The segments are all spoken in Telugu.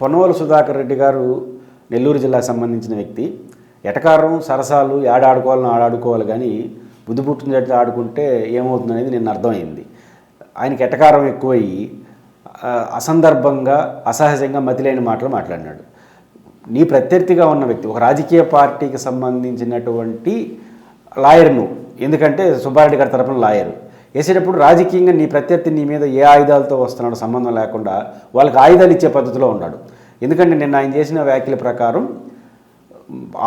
పొన్నవోలు సుధాకర్ రెడ్డి గారు నెల్లూరు జిల్లాకు సంబంధించిన వ్యక్తి. ఎటకారం సరసాలు ఏడాడుకోవాలని ఆడాడుకోవాలి కానీ బుద్ధి పుట్టినట్టు ఆడుకుంటే ఏమవుతుంది అనేది నిన్న అర్థమైంది. ఆయనకి ఎటకారం ఎక్కువయ్యి అసందర్భంగా అసహజంగా మతిలేని మాటలు మాట్లాడినాడు. నీ ప్రత్యర్థిగా ఉన్న వ్యక్తి ఒక రాజకీయ పార్టీకి సంబంధించినటువంటి లాయర్ నువ్వు ఎందుకంటే సుబ్బారెడ్డి గారి తరపున లాయరు. వేసేటప్పుడు రాజకీయంగా నీ ప్రత్యర్థి నీ మీద ఏ ఆయుధాలతో వస్తున్నాడో సంబంధం లేకుండా వాళ్ళకి ఆయుధాలు ఇచ్చే పద్ధతిలో ఉన్నాడు. ఎందుకంటే నిన్న ఆయన చేసిన వ్యాఖ్యల ప్రకారం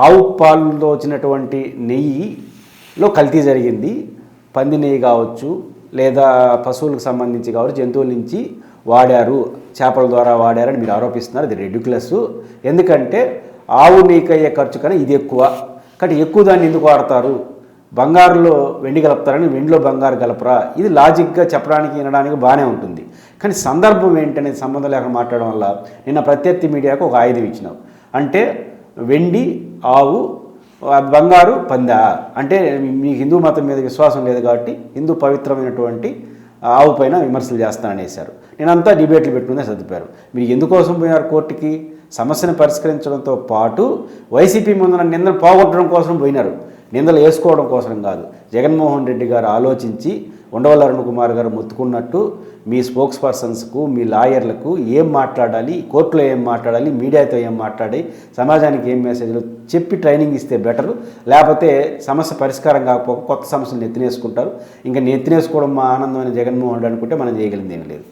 ఆవు పాలులో వచ్చినటువంటి నెయ్యిలో కల్తీ జరిగింది. పంది నెయ్యి కావచ్చు లేదా పశువులకు సంబంధించి కావచ్చు జంతువుల నుంచి వాడారు. చేపల ద్వారా వాడారని మీరు ఆరోపిస్తున్నారు. అది రెడ్యుక్లస్ ఎందుకంటే ఆవు నెయ్యికి అయ్యే ఖర్చు కన్నా ఇది ఎక్కువ. కాబట్టి ఎక్కువ దాన్ని ఎందుకు వాడతారు? బంగారులో వెండి కలుపుతారని వెండిలో బంగారు కలపరా? ఇది లాజిక్గా చెప్పడానికి వినడానికి బాగానే ఉంటుంది. కానీ సందర్భం ఏంటనేది సంబంధం లేకుండా మాట్లాడడం వల్ల నిన్న ప్రత్యర్థి మీడియాకు ఒక ఆయుధం ఇచ్చినావు అంటే వెండి ఆవు బంగారు పందా. అంటే మీ హిందూ మతం మీద విశ్వాసం లేదు కాబట్టి హిందూ పవిత్రమైనటువంటి ఆవు పైన విమర్శలు చేస్తాననేశారు. నేనంతా డిబేట్లు పెట్టుకునే సర్దిపారు మీరు ఎందుకోసం పోయినారు కోర్టుకి? సమస్యను పరిష్కరించడంతో పాటు వైసీపీ ముందున నిందను పోగొట్టడం కోసం పోయినారు. నిందలు వేసుకోవడం కోసం కాదు. జగన్మోహన్ రెడ్డి గారు ఆలోచించి ఉండవల్లి అరుణ్ కుమార్ గారు మొత్తుకున్నట్టు మీ స్పోక్స్ పర్సన్స్కు మీ లాయర్లకు ఏం మాట్లాడాలి కోర్టులో ఏం మాట్లాడాలి మీడియాతో ఏం మాట్లాడి సమాజానికి ఏం మెసేజ్లు చెప్పి ట్రైనింగ్ ఇస్తే బెటర్ లేకపోతే సమస్య పరిష్కారం కాకపోక కొత్త సమస్యలు నెత్తినేసుకుంటారు ఇంకా నెత్తినేసుకోవడం మా ఆనందమైన జగన్మోహన్ రెడ్డి అనుకుంటే మనం చేయగలిగింది ఏమీ లేదు.